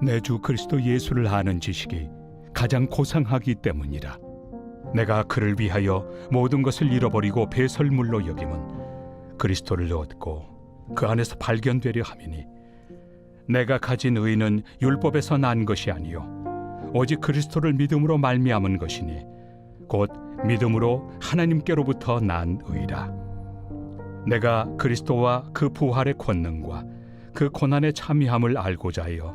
내 주 그리스도 예수를 아는 지식이 가장 고상하기 때문이라. 내가 그를 위하여 모든 것을 잃어버리고 배설물로 여김은 그리스도를 얻고 그 안에서 발견되려 함이니 내가 가진 의는 율법에서 난 것이 아니요 오직 그리스도를 믿음으로 말미암은 것이니 곧 믿음으로 하나님께로부터 난 의라. 내가 그리스도와 그 부활의 권능과 그 고난의 참여함을 알고자 하여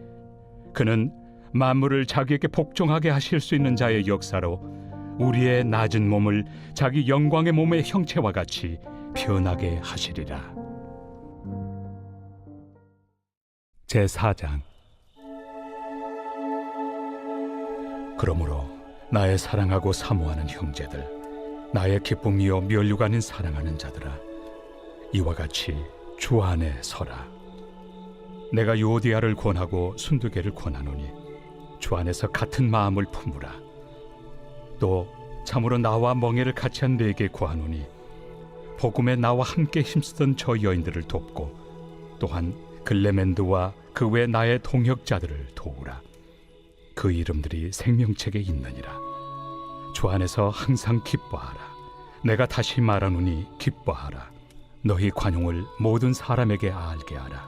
그는 만물을 자기에게 복종하게 하실 수 있는 자의 역사로 우리의 낮은 몸을 자기 영광의 몸의 형체와 같이 변하게 하시리라. 제 4장 그러므로 나의 사랑하고 사모하는 형제들 나의 기쁨이요 아닌 사랑하는 자들아 이와 같이 주 안에 서라 내가 요디아를 권하고 순두개를 권하노니 주 안에서 같은 마음을 품으라. 또 참으로 나와 멍에를 같이 한 네게 구하노니 복음에 나와 함께 힘쓰던 저 여인들을 돕고 또한 글레멘드와 그 외 나의 동역자들을 도우라. 그 이름들이 생명책에 있느니라. 주 안에서 항상 기뻐하라. 내가 다시 말하노니 기뻐하라. 너희 관용을 모든 사람에게 알게 하라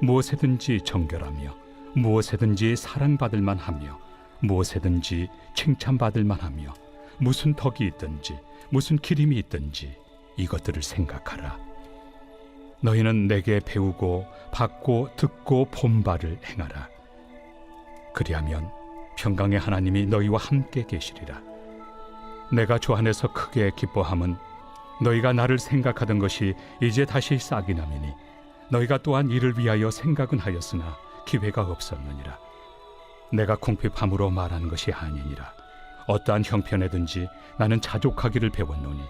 무엇에든지 정결하며 무엇에든지 사랑받을 만하며 무엇에든지 칭찬받을 만하며 무슨 덕이 있든지 무슨 기림이 있든지 이것들을 생각하라. 너희는 내게 배우고 받고 듣고 본 바를 행하라. 그리하면 평강의 하나님이 너희와 함께 계시리라. 내가 주 안에서 크게 기뻐함은 너희가 나를 생각하던 것이 이제 다시 싹이 나미니 너희가 또한 이를 위하여 생각은 하였으나 기회가 없었느니라. 내가 궁핍함으로 말하는 것이 아니니라. 어떠한 형편에든지 나는 자족하기를 배웠노니.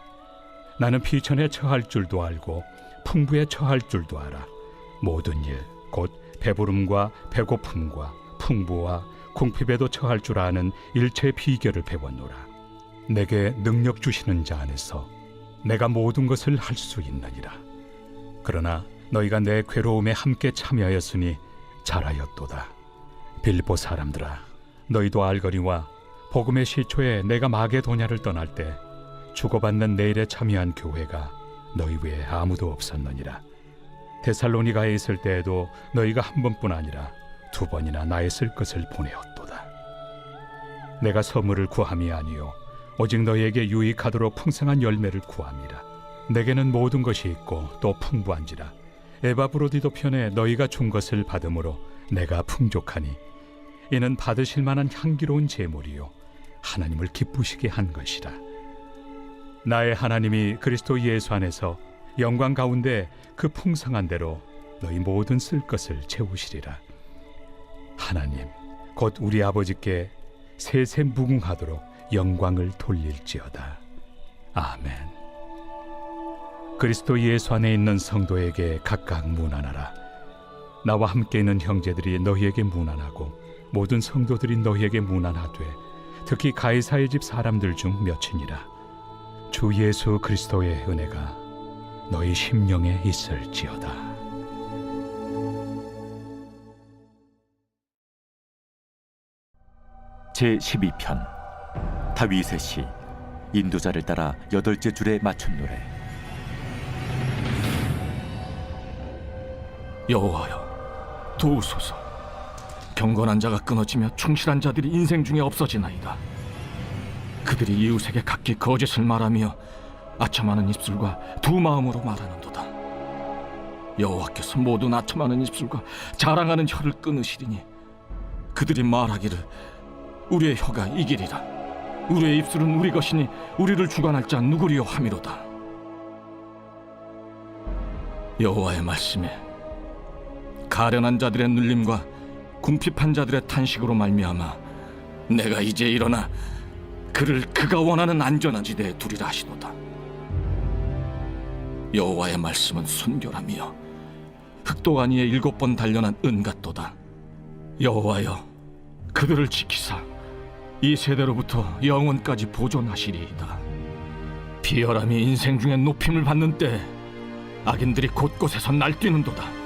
나는 비천에 처할 줄도 알고 풍부에 처할 줄도 알아. 모든 일 곧 배부름과 배고픔과 풍부와 궁핍에도 처할 줄 아는 일체의 비결을 배웠노라. 내게 능력 주시는 자 안에서 내가 모든 것을 할 수 있느니라. 그러나 너희가 내 괴로움에 함께 참여하였으니 잘하였도다. 빌보 사람들아 너희도 알거니와 복음의 시초에 내가 마게도냐를 떠날 때 주고받는 내일에 참여한 교회가 너희 외에 아무도 없었느니라. 데살로니가에 있을 때에도 너희가 한 번뿐 아니라 두 번이나 나의 쓸 것을 보내었도다. 내가 선물을 구함이 아니요 오직 너희에게 유익하도록 풍성한 열매를 구함이라. 내게는 모든 것이 있고 또 풍부한지라 에바브로디도 편에 너희가 준 것을 받음으로 내가 풍족하니 이는 받으실 만한 향기로운 제물이요 하나님을 기쁘시게 한 것이라. 나의 하나님이 그리스도 예수 안에서 영광 가운데 그 풍성한 대로 너희 모든 쓸 것을 채우시리라. 하나님 곧 우리 아버지께 세세 무궁하도록 영광을 돌릴지어다. 아멘 그리스도 예수 안에 있는 성도에게 각각 문안하라. 나와 함께 있는 형제들이 너희에게 문안하고 모든 성도들이 너희에게 문안하되 특히 가이사의 집 사람들 중 몇이니라. 주 예수 그리스도의 은혜가 너희 심령에 있을지어다. 제 12편 다윗의 시 인도자를 따라 여덟째 줄에 맞춘 노래 여호와여 도우소서. 경건한 자가 끊어지며 충실한 자들이 인생 중에 없어지나이다. 그들이 이웃에게 각기 거짓을 말하며 아첨하는 입술과 두 마음으로 말하는도다. 여호와께서 모든 아첨하는 입술과 자랑하는 혀를 끊으시리니 그들이 말하기를 우리의 혀가 이기리라. 우리의 입술은 우리 것이니 우리를 주관할 자 누구리요 함이로다. 여호와의 말씀에 가련한 자들의 눌림과 궁핍한 자들의 탄식으로 말미암아 내가 이제 일어나 그를 그가 원하는 안전한 지대에 두리라 하시도다. 여호와의 말씀은 순결하며 흑도가니에 일곱 번 단련한 은 같도다. 여호와여 그들을 지키사 이 세대로부터 영원까지 보존하시리이다. 비열함이 인생 중에 높임을 받는 때 악인들이 곳곳에서 날뛰는도다